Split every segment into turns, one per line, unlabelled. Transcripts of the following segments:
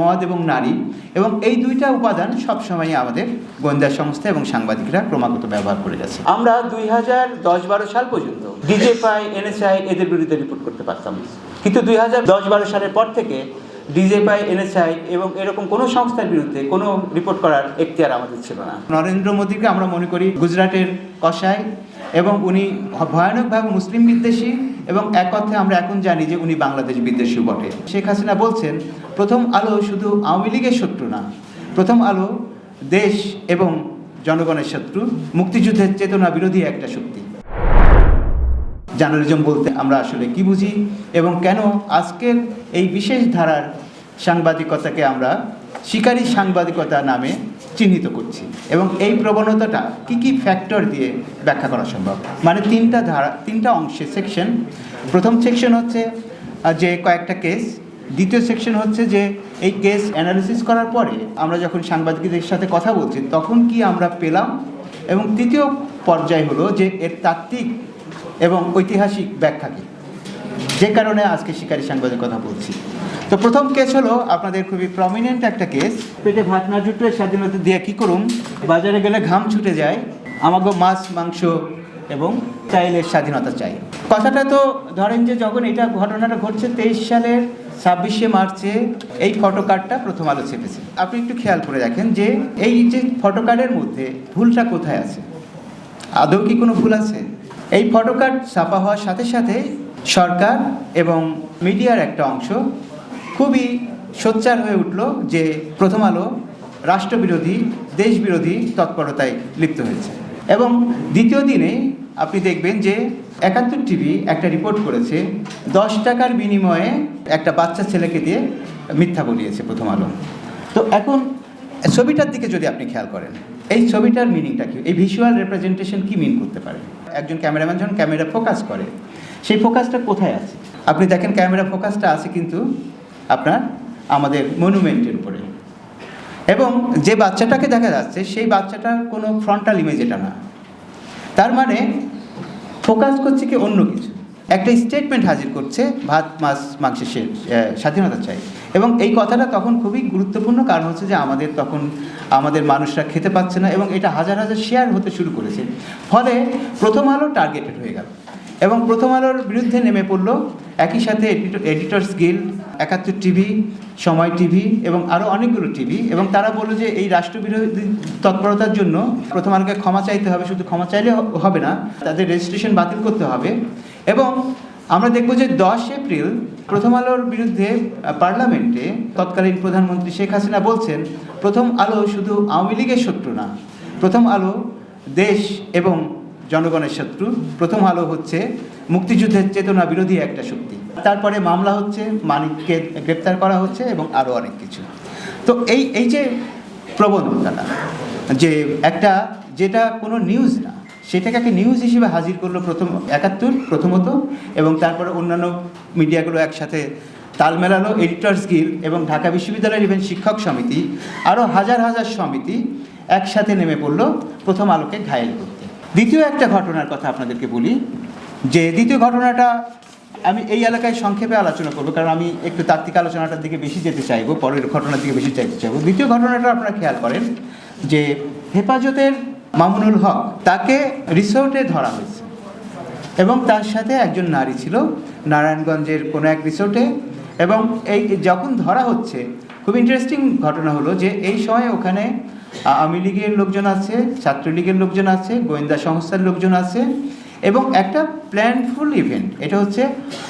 মদ এবং নারী এবং এই দুইটা উপাদান সবসময় আমাদের গোয়েন্দা সংস্থা এবং সাংবাদিকরা ক্রমাগত ব্যবহার করে গেছে আমরা দুই হাজার দশ বারো সাল পর্যন্ত ডিজেপাই এনএসআই এদের বিরুদ্ধে রিপোর্ট করতে পারতাম কিন্তু দুই হাজার দশ বারো সালের পর থেকে ডিজেপাই এনএসআই এবং এরকম কোনো সংস্থার বিরুদ্ধে কোনো রিপোর্ট করার এখতিয়ার আমাদের ছিল না। নরেন্দ্র মোদীকে আমরা মনে করি গুজরাটের কষাই এবং উনি ভয়ানকভাবে মুসলিম বিদ্বেষী। এবং এক অর্থে আমরা এখন জানি যে উনি বাংলাদেশ বিদ্বেষী বটে। শেখ হাসিনা বলছেন, প্রথম আলো শুধু আওয়ামী লীগের শত্রু না, প্রথম আলো দেশ এবং জনগণের শত্রু, মুক্তিযুদ্ধের চেতনা বিরোধী একটা শক্তি। জার্নালিজম বলতে আমরা আসলে কি বুঝি এবং কেন আজকের এই বিশেষ ধারার সাংবাদিকতাকে আমরা শিকারী সাংবাদিকতা নামে চিহ্নিত করছি। এবং এই প্রবণতাটা কি কি ফ্যাক্টর দিয়ে ব্যাখ্যা করা সম্ভব? মানে তিনটা ধারা, তিনটা অংশে সেকশন প্রথম সেকশন হচ্ছে যে কয়েকটা কেস দ্বিতীয় সেকশন হচ্ছে যে এই কেস অ্যানালিসিস করার পরে আমরা যখন সাংবাদিকদের সাথে কথা বলছি, তখন কি আমরা পেলাম? এবং তৃতীয় পর্যায় হলো যে এর তাত্ত্বিক এবং ঐতিহাসিক ব্যাখ্যা কি? যে কারণে আজকে শিকারী সাংবাদিক কথা বলছি। তো প্রথম কেস হলো আপনাদের খুবই প্রমিনেন্ট একটা কেস পেটে ভাত না জুটলে স্বাধীনতা দিয়ে কী করুন বাজারে গেলে ঘাম ছুটে যায় আমাকে মাছ, মাংস এবং চাইলের স্বাধীনতা চাই। কথাটা তো ধরেন যে যখন এটা ঘটনাটা ঘটছে তেইশ সালের ছাব্বিশে মার্চে, এই ফটোকার্ডটা প্রথম আলো ছেপেছে। আপনি একটু খেয়াল করে দেখেন যে এই যে ফটোকার্ডের মধ্যে ভুলটা কোথায় আছে? আদৌ কি কোনো ভুল আছে? এই ফটোকার্ড ছাপা হওয়ার সাথে সাথে সরকার এবং মিডিয়ার একটা অংশ খুবই সোচ্চার হয়ে উঠল যে প্রথম আলো রাষ্ট্রবিরোধী, দেশবিরোধী তৎপরতায় লিপ্ত হয়েছে। এবং দ্বিতীয় দিনে আপনি দেখবেন যে একাত্তর টিভি একটা রিপোর্ট করেছে, দশ টাকার বিনিময়ে একটা বাচ্চা ছেলেকে দিয়ে মিথ্যা বলিয়েছে প্রথম আলো। তো এখন ছবিটার দিকে যদি আপনি খেয়াল করেন, এই ছবিটার মিনিংটা কি? এই ভিজুয়াল রিপ্রেজেন্টেশন কি মিন করতে পারে? একজন ক্যামেরাম্যান যখন ক্যামেরা ফোকাস করে, সেই ফোকাসটা কোথায় আছে? আপনি দেখেন ক্যামেরা ফোকাসটা আছে কিন্তু আপনার আমাদের মনুমেন্টের উপরে। এবং যে বাচ্চাটাকে দেখা যাচ্ছে, সেই বাচ্চাটার কোনো ফ্রন্টাল ইমেজ এটা না। তার মানে ফোকাস করছে কি অন্য কিছু। একটা স্টেটমেন্ট হাজির করছে ভাত, মাছ, মাংসের স্বাধীনতা চাই। এবং এই কথাটা তখন খুবই গুরুত্বপূর্ণ কারণ হচ্ছে যে আমাদের তখন আমাদের মানুষরা খেতে পাচ্ছে না এবং এটা হাজার হাজার শেয়ার হতে শুরু করেছে। ফলে প্রথম আলো টার্গেটেড হয়ে গেল। এবং প্রথম আলোর বিরুদ্ধে নেমে পড়ল একই সাথে editors guild Ekattor TV, Somoy TV এবং আরও অনেকগুলো টিভি এবং তারা বলল যে এই রাষ্ট্রবিরোধী তৎপরতার জন্য প্রথম আলোকে ক্ষমা চাইতে হবে, শুধু ক্ষমা চাইলে হবে না, তাদের রেজিস্ট্রেশন বাতিল করতে হবে এবং আমরা দেখব যে দশ এপ্রিল প্রথম আলোর বিরুদ্ধে পার্লামেন্টে তৎকালীন প্রধানমন্ত্রী শেখ হাসিনা বলছেন, প্রথম আলো শুধু আওয়ামী লীগের শত্রু না, প্রথম আলো দেশ এবং জনগণের শত্রু, প্রথম আলো হচ্ছে মুক্তিযুদ্ধের চেতনা বিরোধী একটা শক্তি। তারপরে মামলা হচ্ছে, মানিককে গ্রেপ্তার করা হচ্ছে এবং আরও অনেক কিছু। তো এই এই যে প্রবণতাটা, যে একটা, যেটা কোনো নিউজ না, সেটাকে একটা নিউজ হিসেবে হাজির করল প্রথম একাত্তর প্রথমত, এবং তারপরে অন্যান্য মিডিয়াগুলো একসাথে তাল মেলালো এডিটর্স গিল এবং ঢাকা বিশ্ববিদ্যালয়ের ইভেন শিক্ষক সমিতি আরও হাজার হাজার সমিতি একসাথে নেমে পড়ল প্রথম আলোকে ঘায়েল করতে। দ্বিতীয় একটা ঘটনার কথা আপনাদেরকে বলি, যে দ্বিতীয় ঘটনাটা আমি এই এলাকায় সংক্ষেপে আলোচনা করব, কারণ আমি একটু তাত্ত্বিক আলোচনাটার দিকে বেশি যেতে চাইব, পরের ঘটনার দিকে বেশি চাইতে চাইব। দ্বিতীয় ঘটনাটা আপনারা খেয়াল করেন যে হেফাজতের মামুনুল হক তাকে রিসোর্টে ধরা হয়েছে এবং তার সাথে একজন নারী ছিল নারায়ণগঞ্জের কোনো এক রিসোর্টে এবং এই যখন ধরা হচ্ছে, খুব ইন্টারেস্টিং ঘটনা হলো যে এই সময় ওখানে আওয়ামী লীগের লোকজন আছে, ছাত্রলীগের লোকজন আছে, গোয়েন্দা সংস্থার লোকজন আছে এবং একটা প্ল্যানফুল ইভেন্ট এটা হচ্ছে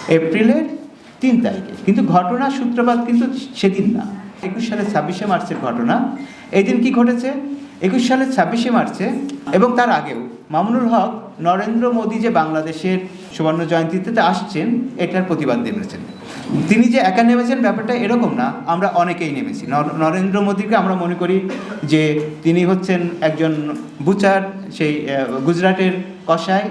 এপ্রিলের তিন তারিখে। কিন্তু ঘটনার সূত্রপাত কিন্তু সেদিন না। একুশ সালের ছাব্বিশে মার্চের ঘটনা। এই দিন কি ঘটেছে? একুশ সালের ছাব্বিশে মার্চে এবং তার আগেও মামুনুল হক, নরেন্দ্র মোদী যে বাংলাদেশের সুবর্ণ জয়ন্তীতে আসছেন, এটার প্রতিবাদ নেমেছেন। তিনি যে একা নেমেছেন, ব্যাপারটা এরকম না। আমরা অনেকেই নেমেছি। নর- নরেন্দ্র মোদীকে আমরা মনে করি যে তিনি হচ্ছেন একজন বুচার, সেই গুজরাটের কসাই।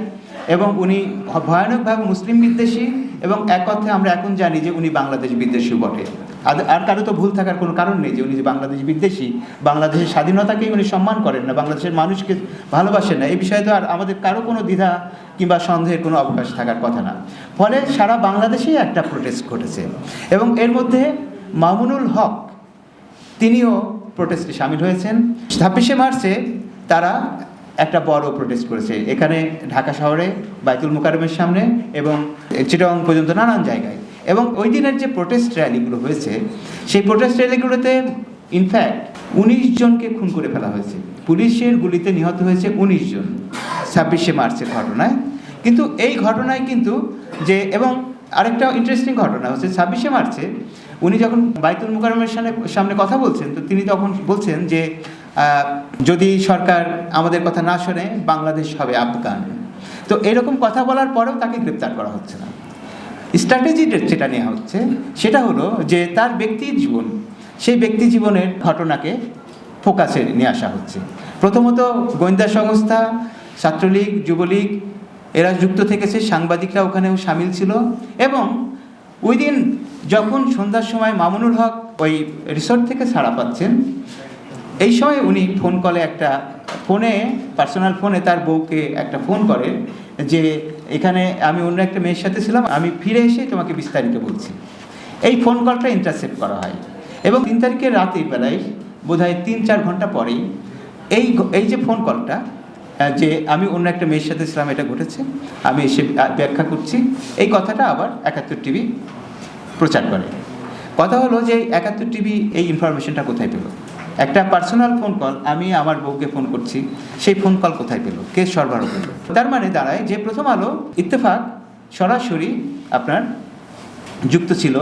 এবং উনি ভয়ানকভাবে মুসলিম বিদ্বেষী এবং এক অর্থে আমরা এখন জানি যে উনি বাংলাদেশ বিদ্বেষী বটে। আর- কারও তো ভুল থাকার কোনো কারণ নেই যে উনি যে বাংলাদেশ বিদ্বেষী, বাংলাদেশের স্বাধীনতাকেই উনি সম্মান করেন না, বাংলাদেশের মানুষকে ভালোবাসেন না। এই বিষয়ে তো আর আমাদের কারও কোনো দ্বিধা কিংবা সন্দেহের কোনো অবকাশ থাকার কথা না। ফলে সারা বাংলাদেশেই একটা প্রোটেস্ট ঘটেছে এবং এর মধ্যে মামুনুল হক, তিনিও প্রোটেস্টে সামিল হয়েছেন। ছাব্বিশে মার্চে তারা একটা বড় প্রোটেস্ট করেছে। এখানে ঢাকা শহরে বাইতুল মোকারমের সামনে এবং চিটং পর্যন্ত নানান জায়গায়। এবং ওই দিনের যে প্রোটেস্ট র্যালিগুলো হয়েছে, সেই প্রোটেস্ট র্যালিগুলোতে ইনফ্যাক্ট উনিশ জনকে খুন করে ফেলা হয়েছে। পুলিশের গুলিতে নিহত হয়েছে উনিশ জন ছাব্বিশে মার্চের ঘটনায়। কিন্তু এই ঘটনায় কিন্তু যে এবং আরেকটা ইন্টারেস্টিং ঘটনা হচ্ছে ছাব্বিশে মার্চে উনি যখন বাইতুল মুকারমের সামনে সামনে কথা বলছেন, তো তিনি তখন বলছেন যে যদি সরকার আমাদের কথা না শোনে, বাংলাদেশ হবে আফগান। তো এরকম কথা বলার পরেও তাকে গ্রেপ্তার করা হচ্ছে না। স্ট্র্যাটেজি যেটা নেওয়া হচ্ছে, সেটা হলো যে তার ব্যক্তি জীবন, সেই ব্যক্তি জীবনের ঘটনাকে ফোকাসে নিয়ে আসা হচ্ছে। প্রথমত গোয়েন্দা সংস্থা, ছাত্রলীগ, যুবলীগ, এরা যুক্ত থেকেছে, সাংবাদিকরা ওখানেও সামিল ছিল এবং ওই দিন যখন সন্ধ্যার সময় মামুনুল হক ওই রিসোর্ট থেকে ছাড়া পাচ্ছেন এই সময় উনি ফোন কলে একটা ফোনে পার্সোনাল ফোনে তার বউকে একটা ফোন করে যে, এখানে আমি অন্য একটা মেয়ের সাথে ছিলাম, আমি ফিরে এসে তোমাকে বিস্তারিত বলছি। এই ফোন কলটা ইন্টারসেপ্ট করা হয় এবং তিন তারিখের রাতের বেলায় বোধহয় তিন চার ঘণ্টা পরেই এই এই যে ফোন কলটা যে আমি অন্য একটা মেয়ের সাথে ছিলাম, এটা ঘটেছে, আমি এসে ব্যাখ্যা করছি, এই কথাটা আবার একাত্তর টিভি প্রচার করে। কথা হলো যে একাত্তর টিভি এই ইনফরমেশনটা কোথায় পেল? একটা পার্সোনাল ফোন কল আমি আমার বউকে ফোন করছি, সেই ফোন কল কোথায় পেল? কে সরবরাহ করল? তার মানে দাঁড়ায় যে প্রথম আলো, ইত্তেফাক, সরাসরি আপনার যুক্ত ছিল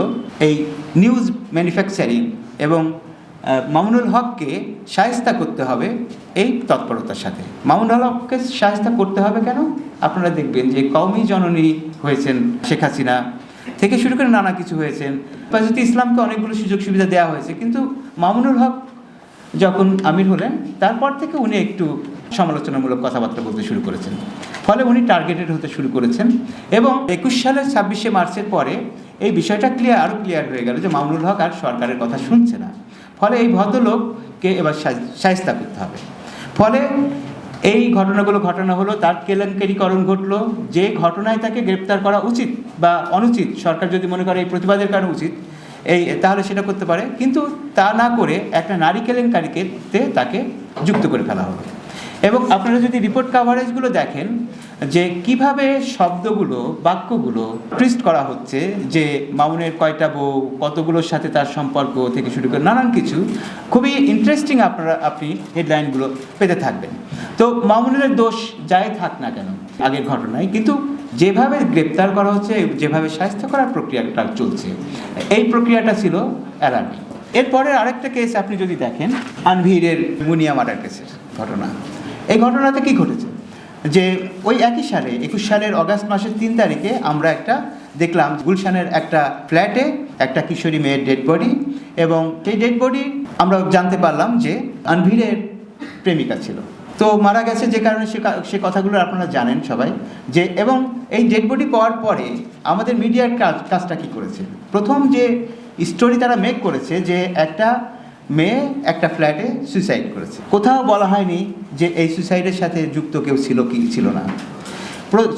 এই নিউজ ম্যানুফ্যাকচারিং এবং মামুনুল হককে সায়স্তা করতে হবে এই তৎপরতার সাথে। মামুনুল হককে সায়স্তা করতে হবে কেন? আপনারা দেখবেন যে কওমি জননী হয়েছেন শেখ হাসিনা, থেকে শুরু করে নানা কিছু হয়েছেন। হেফাজতে ইসলামকে অনেকগুলো সুযোগ সুবিধা দেওয়া হয়েছে, কিন্তু মামুনুল হক যখন আমির হলেন, তারপর থেকে উনি একটু সমালোচনামূলক কথাবার্তা বলতে শুরু করেছেন। ফলে উনি টার্গেটেড হতে শুরু করেছেন এবং একুশ সালের ছাব্বিশে মার্চের পরে এই বিষয়টা ক্লিয়ার আরও ক্লিয়ার হয়ে গেল যে মামুনুল হক আর সরকারের কথা শুনছে না। ফলে এই ভদ্রলোককে এবার সাহিস্তা করতে হবে। ফলে এই ঘটনাগুলো ঘটনা হলো, তার কেলেঙ্কারিকরণ ঘটলো। যে ঘটনায় তাকে গ্রেপ্তার করা উচিত বা অনুচিত, সরকার যদি মনে করে এই প্রতিবাদের কারণে উচিত এই, তাহলে সেটা করতে পারে। কিন্তু তা না করে একটা নারী কেলেঙ্কারিকে তাকে যুক্ত করে ফেলা হলো এবং আপনারা যদি রিপোর্ট কাভারেজগুলো দেখেন, যে কীভাবে শব্দগুলো, বাক্যগুলো ট্রিস্ট করা হচ্ছে, যে মামুনের কয়টা বউ, কতগুলোর সাথে তার সম্পর্ক থেকে শুরু করে নানান কিছু, খুবই ইন্টারেস্টিং আপনারা, আপনি হেডলাইনগুলো পেতে থাকবেন। তো মামুনের দোষ যাই থাক না কেন, আগের ঘটনায়। কিন্তু যেভাবে গ্রেপ্তার করা হচ্ছে, যেভাবে স্বাস্থ্য করার প্রক্রিয়াটা চলছে, এই প্রক্রিয়াটা ছিল অ্যালার্মিং। এরপরের আরেকটা কেস আপনি যদি দেখেন, আনভিরের মুনিয়া মার্ডার কেসের ঘটনা। এই ঘটনাতে কি ঘটেছে? যে ওই একই সালে, একুশ সালের অগাস্ট মাসের তিন তারিখে আমরা একটা দেখলাম, গুলশানের একটা ফ্ল্যাটে একটা কিশোরী মেয়ের ডেড বডি এবং সেই ডেড বডি আমরা জানতে পারলাম যে আনভিরের প্রেমিকা ছিল। তো মারা গেছে যে কারণে সে সে কথাগুলো আপনারা জানেন সবাই, যে এবং এই ডেড বডি পাওয়ার পরে আমাদের মিডিয়ার কাজ কাজটা কী করেছে? প্রথম যে স্টোরি তারা মেক করেছে যে একটা মেয়ে একটা ফ্ল্যাটে সুইসাইড করেছে। কোথাও বলা হয়নি যে এই সুইসাইডের সাথে যুক্ত কেউ ছিল কি ছিল না।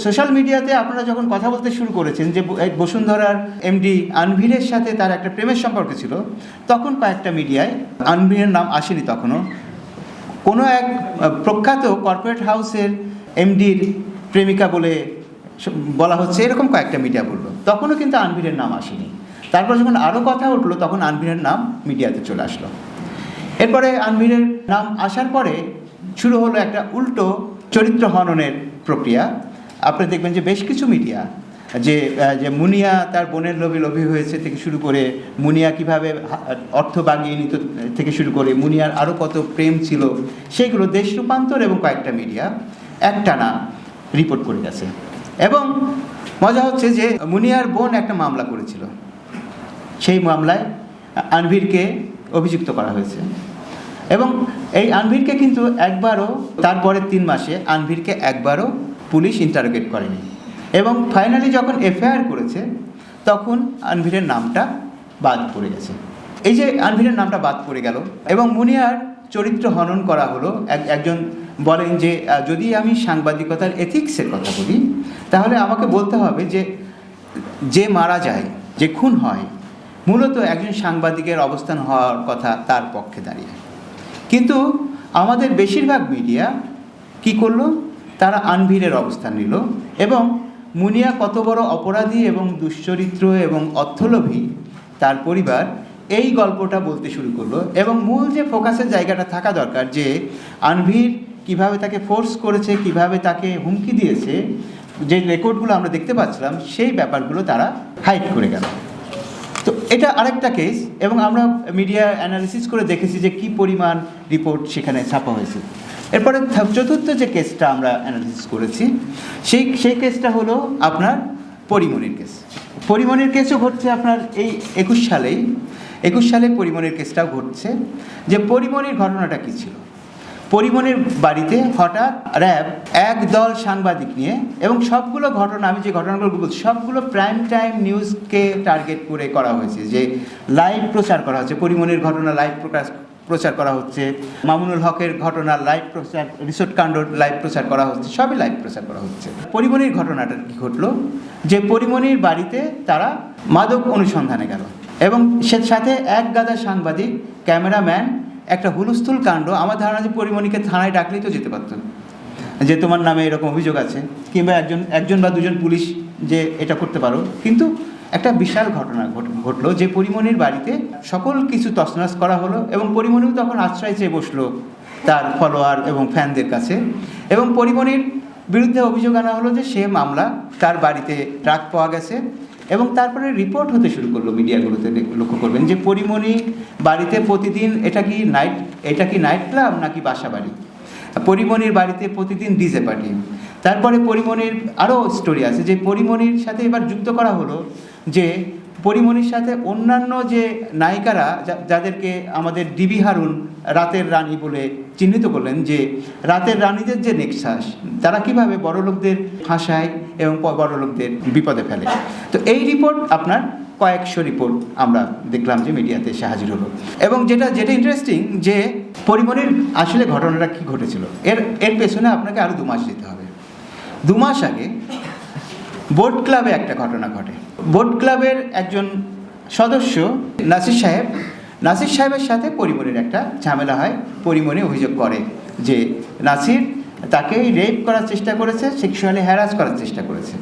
সোশ্যাল মিডিয়াতে আপনারা যখন কথা বলতে শুরু করেছেন যে বসুন্ধরার এমডি আনভিরের সাথে তার একটা প্রেমের সম্পর্ক ছিল, তখন কয়েকটা মিডিয়ায় আনভিরের নাম আসেনি তখনও কোনো এক প্রখ্যাত কর্পোরেট হাউসের এমডির প্রেমিকা বলে বলা হচ্ছে, এরকম কয়েকটা মিডিয়া বলল। তখনও কিন্তু আনভিরের নাম আসেনি। তারপর যখন আরও কথা উঠল, তখন আনভিরের নাম মিডিয়াতে চলে আসলো। এরপরে আনভিরের নাম আসার পরে শুরু হলো একটা উল্টো চরিত্র হননের প্রক্রিয়া। আপনি দেখবেন যে বেশ কিছু মিডিয়া যে যে মুনিয়া তার বোনের লোভে লোভী হয়েছে থেকে শুরু করে মুনিয়া কীভাবে অর্থ বাগিয়ে নিত থেকে শুরু করে মুনিয়ার আরও কত প্রেম ছিল সেইগুলো দেশ রূপান্তর এবং কয়েকটা মিডিয়া একটানা রিপোর্ট করে গেছে। এবং মজা হচ্ছে যে মুনিয়ার বোন একটা মামলা করেছিল। সেই মামলায় আনভীরকে অভিযুক্ত করা হয়েছে। এবং এই আনভীরকে কিন্তু একবারও, তারপরের তিন মাসে আনভীরকে একবারও পুলিশ ইন্টারোগেট করেনি। এবং ফাইনালি যখন এফআইআর করেছে, তখন আনভিরের নামটা বাদ পড়ে গেছে। এই যে আনভিরের নামটা বাদ পড়ে গেল, এবং মুনিয়ার চরিত্র হনন করা হলো, এক একজন বলেন যে যদি আমি সাংবাদিকতার এথিক্সের কথা বলি, তাহলে আমাকে বলতে হবে যে যে মারা যায়, যে খুন হয়, মূলত একজন সাংবাদিকের অবস্থান হওয়ার কথা তার পক্ষে দাঁড়িয়ে। কিন্তু আমাদের বেশিরভাগ মিডিয়া কি করল? তারা আনভিরের অবস্থান নিল, এবং মুনিয়া কত বড় অপরাধী এবং দুশ্চরিত্র এবং অর্থলোভী, তার পরিবার এই গল্পটা বলতে শুরু করল এবং মূল যে ফোকাসের জায়গাটা থাকা দরকার যে আনভির কীভাবে তাকে ফোর্স করেছে, কীভাবে তাকে হুমকি দিয়েছে, যে রেকর্ডগুলো আমরা দেখতে পাচ্ছিলাম, সেই ব্যাপারগুলো তারা হাইড করে গেল। তো এটা আরেকটা কেস এবং আমরা মিডিয়া অ্যানালিসিস করে দেখেছি যে কি পরিমাণ রিপোর্ট সেখানে ছাপা হয়েছে। এরপরে চতুর্থ যে কেসটা আমরা অ্যানালিসিস করেছি, সেই সেই কেসটা হলো আপনার পরিমণির কেস পরিমণির কেসও ঘটছে আপনার এই একুশ সালেই। একুশ সালে পরিমণির কেসটাও ঘটছে। যে পরিমণির ঘটনাটা কী ছিল? পরিমণের বাড়িতে হঠাৎ র্যাব, এক দল সাংবাদিক নিয়ে এবং সবগুলো ঘটনা, আমি যে ঘটনাগুলো বলছি, সবগুলো প্রাইম টাইম নিউজকে টার্গেট করে করা হয়েছে যে লাইভ প্রচার করা হচ্ছে, পরিমণের ঘটনা লাইভ প্রকাশ প্রচার করা হচ্ছে। মামুনুল হকের ঘটনা লাইভ প্রচার, রিসোর্ট কাণ্ড লাইভ প্রচার করা হচ্ছে, সবই লাইভ প্রচার করা হচ্ছে। পরিমণির ঘটনাটা কি ঘটলো? যে পরিমণির বাড়িতে তারা মাদক অনুসন্ধানে গেল এবং সে সাথে এক গাদা সাংবাদিক, ক্যামেরাম্যান, একটা হুলস্থুল কাণ্ড, আমার ধারণা যে পরিমণিকে থানায় ডাকলেই তো যেতে পারতো। যে তোমার নামে এরকম অভিযোগ আছে, কিংবা একজন একজন বা দুজন পুলিশ যে এটা করতে পারো। কিন্তু একটা বিশাল ঘটনা ঘট- ঘটলো যে পরিমণির বাড়িতে সকল কিছু তছনছ করা হলো এবং পরিমণিও তখন আশ্রয় চেয়ে বসল তার ফলোয়ার এবং ফ্যানদের কাছে এবং পরিমণির বিরুদ্ধে অভিযোগ আনা হলো যে সে মামলা তার বাড়িতে ট্রাক পাওয়া গেছে এবং তারপরে রিপোর্ট হতে শুরু করল মিডিয়াগুলোতে লক্ষ্য করবেন যে পরিমণি বাড়িতে প্রতিদিন এটা কি নাইট, এটা কি নাইট ক্লাব নাকি বাসা বাড়ি? পরিমণির বাড়িতে প্রতিদিন ডিজে পার্টি। তারপরে পরিমণির আরও স্টোরি আছে যে পরিমণির সাথে এবার যুক্ত করা হলো যে পরিমণির সাথে অন্যান্য যে নায়িকারা যাদেরকে আমাদের ডিবি হারুন রাতের রানী বলে চিহ্নিত করলেন, যে রাতের রানীদের যে নেক্সাস, তারা কীভাবে বড় লোকদের ফাঁসায় এবং প- বড় লোকদের বিপদে ফেলে। তো এই রিপোর্ট আপনার কয়েকশো রিপোর্ট আমরা দেখলাম যে মিডিয়াতে এসে হাজির হলো। এবং যেটা যেটা ইন্টারেস্টিং যে পরিমণির আসলে ঘটনাটা কি ঘটেছিল, এর এর পেছনে আপনাকে আরও দু মাস যেতে হবে। দু মাস আগে বোট ক্লাবে একটা ঘটনা ঘটে। বোট ক্লাবের একজন সদস্য, নাসির সাহেব। নাসির সাহেবের সাথে পরিমণির একটা ঝামেলা হয়। পরিমণি অভিযোগ করে যে নাসির তাকে রেপ করার চেষ্টা করেছে, সেক্সুয়ালি হ্যারাস করার চেষ্টা করেছে।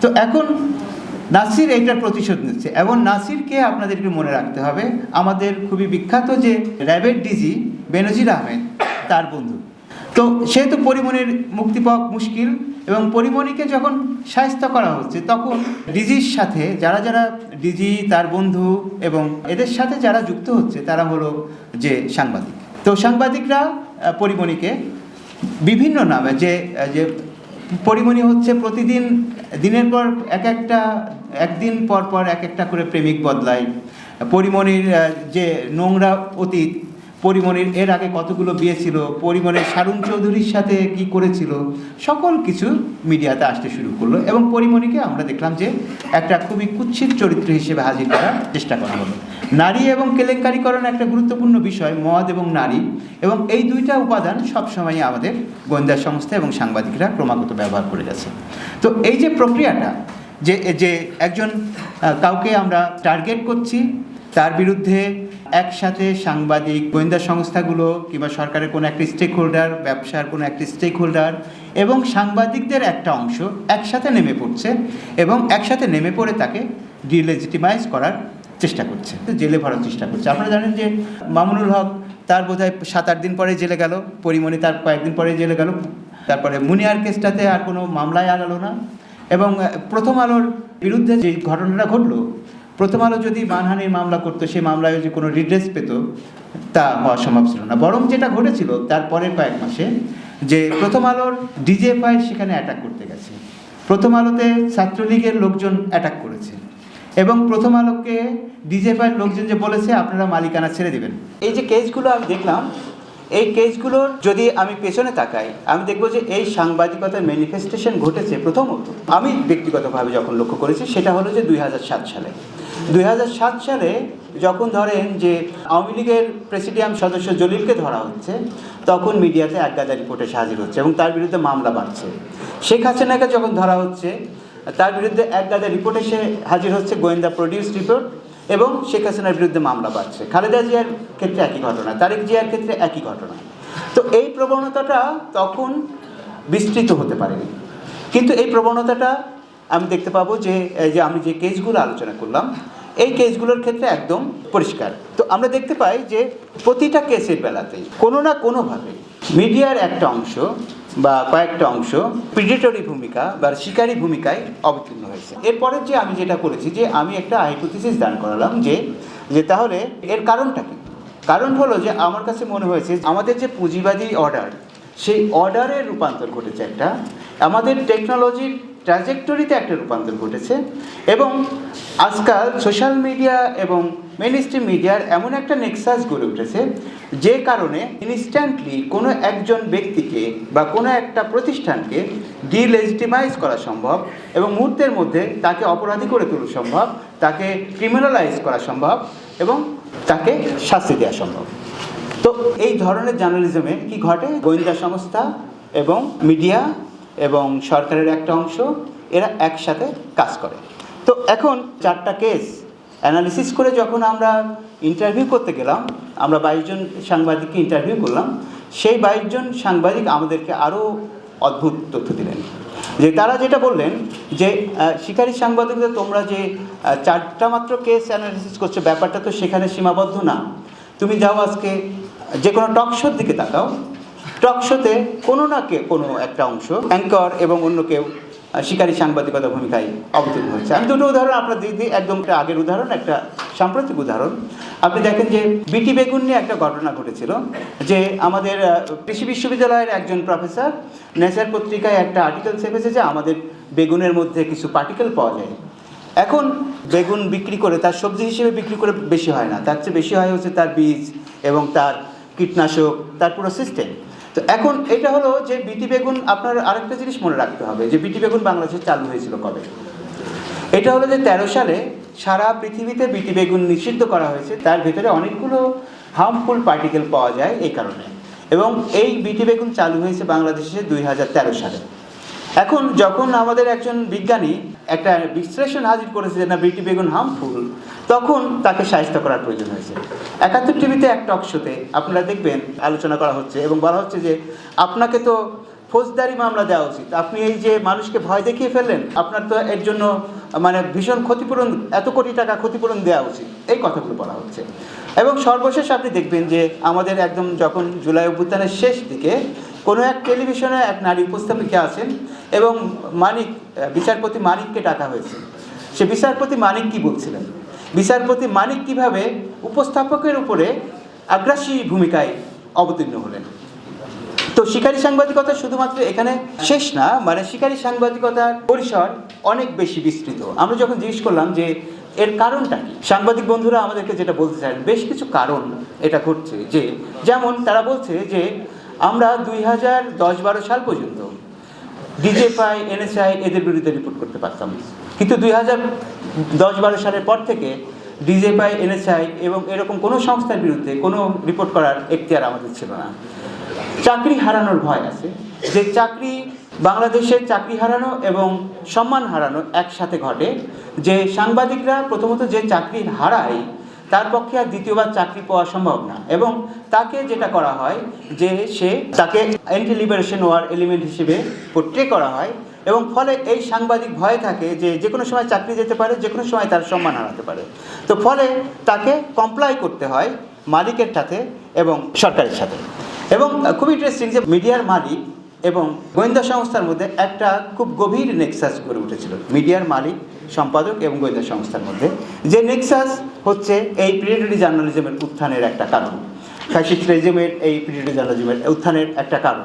তো এখন নাসির এইটার প্রতিশোধ নিচ্ছে। এবং নাসিরকে আপনাদেরকে মনে রাখতে হবে, আমাদের খুবই বিখ্যাত যে র্যাবের ডিজি বেনজির আহমেদ, তার বন্ধু। তো সেহেতু পরিমণির মুক্তি পাওয়া মুশকিল। এবং পরিমণিকে যখন সাহিত্য করা হচ্ছে, তখন ডিজির সাথে যারা যারা ডিজি, তার বন্ধু এবং এদের সাথে যারা যুক্ত হচ্ছে, তারা হলো যে সাংবাদিক। তো সাংবাদিকরা পরিমণিকে বিভিন্ন নামে, যে যে পরিমণি হচ্ছে প্রতিদিন, দিনের পর এক একটা, একদিন পর পর এক একটা করে প্রেমিক বদলায়। পরিমণির যে নোংরা অতীত পরিমণির, এর আগে কতগুলো বিয়ে ছিল? পরিমণির শারুণ চৌধুরীর সাথে কি করেছিল? সকল কিছু মিডিয়াতে আসতে শুরু করল এবং পরিমণিকে আমরা দেখলাম যে একটা খুবই কুৎসিত চরিত্র হিসেবে হাজির করার চেষ্টা করা হলো। নারী এবং কেলেঙ্কারিকরণ একটা গুরুত্বপূর্ণ বিষয়, মদ এবং নারী। এবং এই দুইটা উপাদান সবসময় আমাদের গোয়েন্দা সংস্থা এবং সাংবাদিকরা ক্রমাগত ব্যবহার করে গেছে তো এই যে প্রক্রিয়াটা, যে যে একজন কাউকে আমরা টার্গেট করছি, তার বিরুদ্ধে একসাথে সাংবাদিক, গোয়েন্দা সংস্থাগুলো কিংবা সরকারের কোনো একটি স্টেক হোল্ডার ব্যবসার কোনো একটি স্টেক হোল্ডার এবং সাংবাদিকদের একটা অংশ একসাথে নেমে পড়ছে এবং একসাথে নেমে পড়ে তাকে ডিলেজিটিমাইজ করার চেষ্টা করছে। জেলে ভরার চেষ্টা করছে। আপনারা জানেন যে মামুনুল হক তার বোধহয় সাত আট দিন পরে জেলে গেল, পরিমণি তার কয়েকদিন পরে জেলে গেল, তারপরে মুনিয়ার কেসটাতে আর কোনো মামলায় আগালো না এবং প্রথম আলোর বিরুদ্ধে যে ঘটনাটা ঘটলো প্রথম আলো যদি মানহানির মামলা করতো, সেই মামলায় যে কোনো রিড্রেস পেত, তা হওয়া সম্ভব ছিল না। বরং যেটা ঘটেছিল তার পরের কয়েক মাসে, যে প্রথম আলোর ডিজেফআই সেখানে অ্যাটাক করতে গেছে। প্রথম আলোতে ছাত্রলীগের লোকজন অ্যাটাক করেছে। এবং প্রথম আলোকে ডিজেফআইয়ের লোকজন যে বলেছে, আপনারা মালিকানা ছেড়ে দেবেন। এই যে কেসগুলো আমি দেখলাম, এই কেসগুলোর যদি আমি পেছনে তাকাই, আমি দেখব যে এই সাংবাদিকতার ম্যানিফেস্টেশন ঘটেছে প্রথমত। আমি ব্যক্তিগতভাবে যখন লক্ষ্য করেছি, সেটা হলো যে দুই হাজার সাত সালে। দুই হাজার সাত সালে যখন ধরেন যে আওয়ামী লীগের প্রেসিডিয়াম সদস্য জলিলকে ধরা হচ্ছে, তখন মিডিয়াতে একগাদা রিপোর্টে হাজির হচ্ছে এবং তার বিরুদ্ধে মামলা বাড়ছে। শেখ হাসিনাকে যখন ধরা হচ্ছে, তার বিরুদ্ধে এক গাদা রিপোর্ট এসে হাজির হচ্ছে গোয়েন্দা প্রডিউস রিপোর্ট এবং শেখ হাসিনার বিরুদ্ধে মামলা বাড়ছে। খালেদা জিয়ার ক্ষেত্রে একই ঘটনা, তারেক জিয়ার ক্ষেত্রে একই ঘটনা। তো এই প্রবণতাটা তখন বিস্তৃত হতে পারেনি। কিন্তু এই প্রবণতাটা আমি দেখতে পাবো যে যে আমি যে কেসগুলো আলোচনা করলাম এই কেসগুলোর ক্ষেত্রে একদম পরিষ্কার। তো আমরা দেখতে পাই যে প্রতিটা কেসের বেলাতেই কোনো না কোনোভাবে মিডিয়ার একটা অংশ বা কয়েকটা অংশ প্রিডেটরি ভূমিকা বা শিকারী ভূমিকায় অবতীর্ণ হয়েছে। এরপরে যে আমি যেটা করেছি যে আমি একটা হাইপোথিসিস দান করালাম যে যে তাহলে এর কারণটা কি? কারণ হলো যে আমার কাছে মনে হয়েছে আমাদের যে পুঁজিবাদী অর্ডার সেই অর্ডারের রূপান্তর ঘটেছে একটা। আমাদের টেকনোলজির ট্র্যাজেক্টরিতে একটা রূপান্তর ঘটেছে এবং আজকাল সোশ্যাল মিডিয়া এবং মেন স্ট্রিম মিডিয়ার এমন একটা নেক্সাস গড়ে উঠেছে যে কারণে ইনস্ট্যান্টলি কোনো একজন ব্যক্তিকে বা কোনো একটা প্রতিষ্ঠানকে ডিলেজিটিমাইজ করা সম্ভব এবং মুহূর্তের মধ্যে তাকে অপরাধী করে তোলা সম্ভব, তাকে ক্রিমিনালাইজ করা সম্ভব এবং তাকে শাস্তি দেওয়া সম্ভব। তো এই ধরনের জার্নালিজমে কি ঘটে? গোয়েন্দা সংস্থা এবং মিডিয়া এবং সরকারের একটা অংশ, এরা একসাথে কাজ করে। তো এখন চারটা কেস অ্যানালিসিস করে যখন আমরা ইন্টারভিউ করতে গেলাম, আমরা বাইশজন সাংবাদিককে ইন্টারভিউ করলাম, সেই বাইশজন সাংবাদিক আমাদেরকে আরও অদ্ভুত তথ্য দিলেন। যে তারা যেটা বললেন যে শিকারী সাংবাদিকদের তোমরা যে চারটা মাত্র কেস অ্যানালিসিস করছ, ব্যাপারটা তো সেখানে সীমাবদ্ধ না। তুমি যাও আজকে, যে কোনো টক শোর দিকে তাকাও টক শোতে কোনো না কে কোনো একটা অংশ, অ্যাঙ্কর এবং অন্য কেউ শিকারী সাংবাদিকতা ভূমিকায় অবতীর্ণ হয়েছে। আমি দুটো উদাহরণ আপনার দিদি একদম একটা আগের উদাহরণ, একটা সাম্প্রতিক উদাহরণ। আপনি দেখেন যে বিটি বেগুন নিয়ে একটা ঘটনা ঘটেছিল, যে আমাদের কৃষি বিশ্ববিদ্যালয়ের একজন প্রফেসর নেচার পত্রিকায় একটা আর্টিকেল ছেপেছে যে আমাদের বেগুনের মধ্যে কিছু পার্টিকেল পাওয়া যায়। এখন বেগুন বিক্রি করে, তার সবজি হিসেবে বিক্রি করে বেশি হয় না। তার চেয়ে বেশি হয় হচ্ছে তার বীজ এবং তার কীটনাশক, তার পুরো সিস্টেম তো এখন এটা হলো যে বিটি বেগুন আপনার আরেকটা জিনিস মনে রাখতে হবে, যে বিটি বেগুন বাংলাদেশে চালু হয়েছিল কবে? এটা হলো যে তেরো সালে সারা পৃথিবীতে বিটি বেগুন নিষিদ্ধ করা হয়েছে, তার ভিতরে অনেকগুলো হার্মফুল পার্টিকেল পাওয়া যায় এই কারণে। এবং এই বিটি বেগুন চালু হয়েছে বাংলাদেশে দুই হাজার তেরো সালে। এখন যখন আমাদের একজন বিজ্ঞানী একটা বিশ্লেষণ হাজির করেছে যে না, বিটি বেগুন হার্মফুল তখন তাকে সাহিত্য করার প্রয়োজন হয়েছে। একাত্তর টিভিতে এক টক শোতে আপনারা দেখবেন, আলোচনা করা হচ্ছে এবং বলা হচ্ছে যে, আপনাকে তো ফৌজদারি মামলা দেওয়া উচিত। আপনি এই যে মানুষকে ভয় দেখিয়ে ফেললেন, আপনার তো এর জন্য মানে ভীষণ ক্ষতিপূরণ, এত কোটি টাকা ক্ষতিপূরণ দেওয়া উচিত। এই কথাগুলো বলা হচ্ছে। এবং সর্বশেষ আপনি দেখবেন যে, আমাদের একদম যখন জুলাই অভ্যুত্থানের শেষ দিকে কোনো এক টেলিভিশনে এক নারী উপস্থাপিকা আছেন এবং মানিক বিচারপতি মানিককে ডাকা হয়েছে। সে বিচারপতি মানিক কি বলছিলেন? বিচারপতি মানিক কীভাবে উপস্থাপকের উপরে আগ্রাসী ভূমিকায় অবতীর্ণ হলেন? তো শিকারী সাংবাদিকতা শুধুমাত্র এখানে শেষ না মানে শিকারী সাংবাদিকতার পরিসর অনেক বেশি বিস্তৃত। আমরা যখন জিজ্ঞেস করলাম যে এর কারণটা কি, সাংবাদিক বন্ধুরা আমাদেরকে যেটা বলতে চান বেশ কিছু কারণ এটা ঘটছে যে, যেমন তারা বলছে যে আমরা দুই হাজার দশ বারো সাল পর্যন্ত ডিজেফআই এনএসআই এদের বিরুদ্ধে রিপোর্ট করতে পারতাম। কিন্তু দুই হাজার দশ বারো সালের পর থেকে ডিজেফআই এনএসআই এবং এরকম কোনো সংস্থার বিরুদ্ধে কোনো রিপোর্ট করার এখতিয়ার আমাদের ছিল না। চাকরি হারানোর ভয় আছে। যে চাকরি বাংলাদেশের চাকরি হারানো এবং সম্মান হারানো একসাথে ঘটে। যে সাংবাদিকরা প্রথমত যে চাকরি হারায় তার পক্ষে আর দ্বিতীয়বার চাকরি পাওয়া সম্ভব না। এবং তাকে যেটা করা হয় যে সে তাকে অ্যান্টি লিবারেশন ওয়ার এলিমেন্ট হিসেবে পোট্রে করা হয় এবং ফলে এই সাংবাদিক ভয়ে থাকে যে যে কোনো সময় চাকরি যেতে পারে, যে কোনো সময় তার সম্মান হারাতে পারে। তো ফলে তাকে কমপ্লাই করতে হয় মালিকের সাথে এবং সরকারের সাথে। এবং খুব ইন্টারেস্টিং যে মিডিয়ার মালিক এবং গোয়েন্দা সংস্থার মধ্যে একটা খুব গভীর নেক্সাস গড়ে উঠেছিল। মিডিয়ার মালিক, সম্পাদক এবং গোয়েন্দা সংস্থার মধ্যে। যে নেক্সাস হচ্ছে এই প্রিডেটরি জার্নালিজমের উত্থানের একটা কারণ। ফ্যাসিস্ট রেজিমের এই প্রিডেটরি জার্নালিজমের উত্থানের একটা কারণ।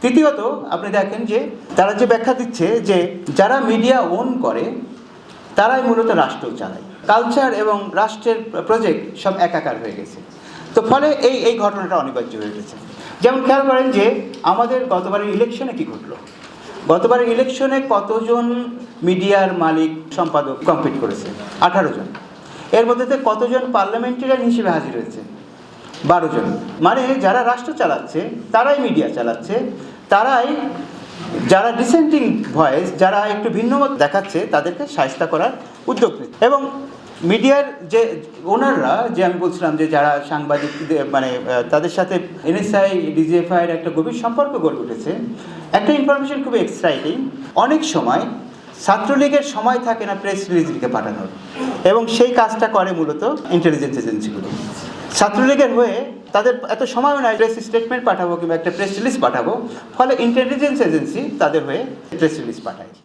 তৃতীয়ত, আপনি দেখেন যে তারা যে ব্যাখ্যা দিচ্ছে যে যারা মিডিয়া ওন করে, তারাই মূলত রাষ্ট্র চালায়। কালচার এবং রাষ্ট্রের প্রজেক্ট সব একাকার হয়ে গেছে। তো ফলে এই এই ঘটনাটা অনিবার্য হয়ে গেছে। যেমন খেয়াল করেন যে আমাদের গতবারের ইলেকশনে কি ঘটলো? গতবারের ইলেকশনে কতজন মিডিয়ার মালিক সম্পাদক কমপ্লিট করেছে? আঠারো জন। এর মধ্যে কতজন পার্লামেন্টারিয়ান হিসেবে হাজির হয়েছে? বারো জন। মানে যারা রাষ্ট্র চালাচ্ছে, তারাই মিডিয়া চালাচ্ছে, তারাই যারা ডিসেন্টিং ভয়েস যারা একটু ভিন্নমত দেখাচ্ছে, তাদেরকে সাহিস্তা করার উদ্যোগ এবং মিডিয়ার যে ওনাররা, যে আমি বলছিলাম যে যারা সাংবাদিকদের মানে তাদের সাথে এনএসআই ডিজিএফআই এর একটা গভীর সম্পর্ক গড়ে উঠেছে। একটা ইনফরমেশন খুবই এক্সাইটিং অনেক সময় ছাত্রলীগের সময় থাকে না প্রেস রিলিজ লিখে পাঠানোর। এবং সেই কাজটা করে মূলত ইন্টেলিজেন্স এজেন্সিগুলো ছাত্রলীগের হয়ে তাদের এত সময়ও নাই প্রেস স্টেটমেন্ট পাঠাবো কিংবা একটা প্রেস রিলিজ পাঠাবো। ফলে ইন্টেলিজেন্স এজেন্সি তাদের হয়ে প্রেস রিলিজ পাঠায়।